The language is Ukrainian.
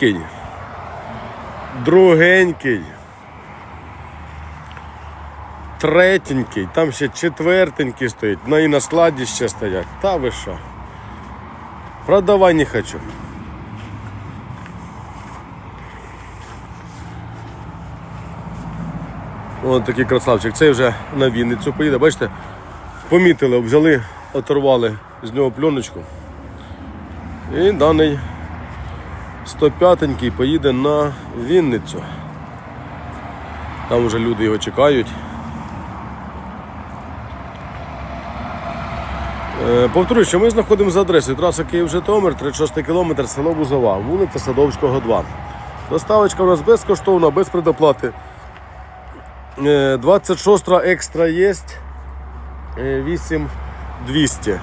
Другенький. Другенький. Третенький, там ще четвертенький стоїть, ну і на складі ще стоять. Та ви що? Продавай не хочу. Ось такий красавчик. Цей вже на Вінницю поїде. Бачите, помітили, взяли, оторвали з нього пленочку. І даний 105-й поїде на Вінницю. Там вже люди його чекають. Е, Повторюю, що ми знаходимося за адресою траса Київ-Житомир, 36 кілометр, село Бузова, вулиця Садовського, 2. Доставочка у нас безкоштовна, без предоплати. Е, 26 екстра є. 8200.